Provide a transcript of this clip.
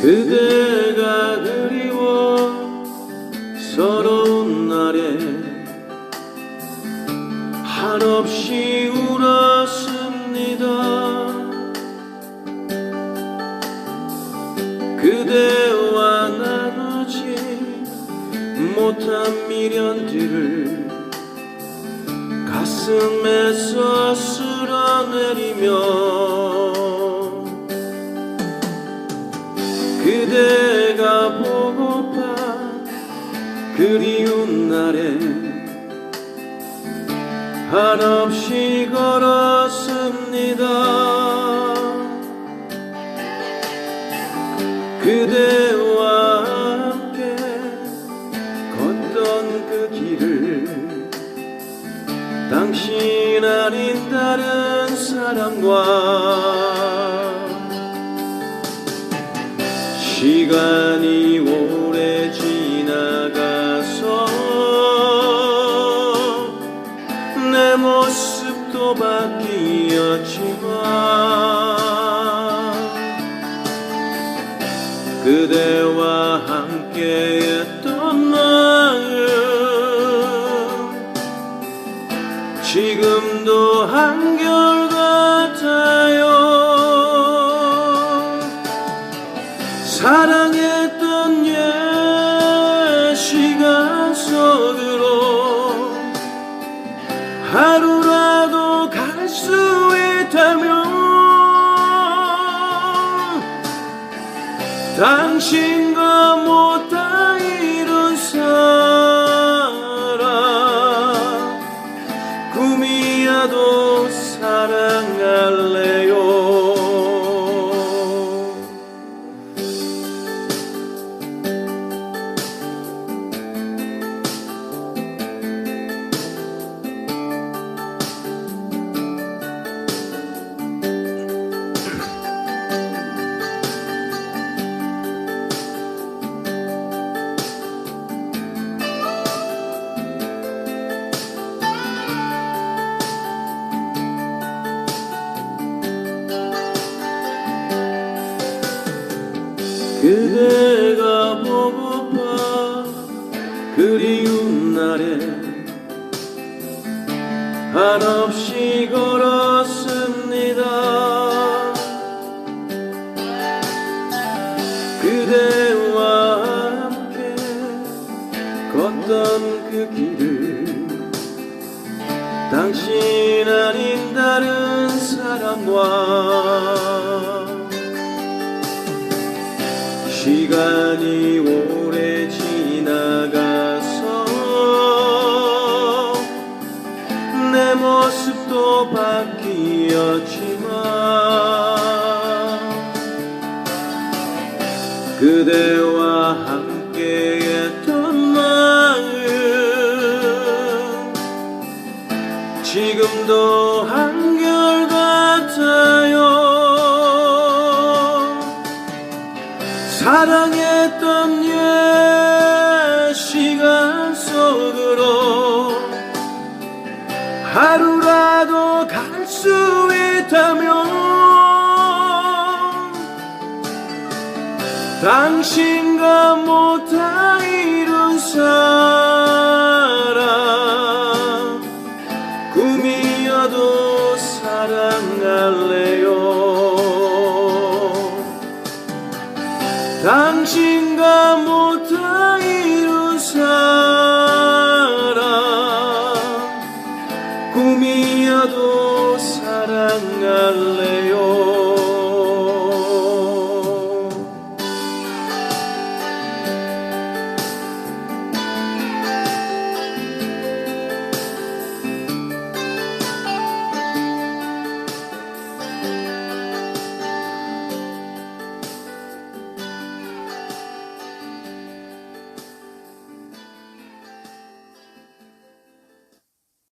그대가 그리워 서러운 날에 한없이 울었습니다. 그대와 나누지 못한 미련들을 가슴에 서 쓸어내리며 그리운 날에 한없이 걸었습니다. 그대와 함께 걷던 그 길을 당신 아닌 다른 사람과 시간이 오 바뀌었지만 그대와 함께 했던 마음 지금도 한결같아요 당신과 못다 이룬 사랑 꿈이야도 그대가 보고파 그리운 날에 한없이 걸었습니다. 그대와 함께 걷던 그 길을 당신 아닌 다른 사람과 시간이 오래 지나가서 내 모습도 바뀌었지만 그대와 함께 했던 마음 지금도 사랑했던 옛 시간 속으로 하루라도 갈 수 있다면 당신과 못다 이룬 사랑 당신과 못다 이룬 사랑 꿈이어도 사랑할래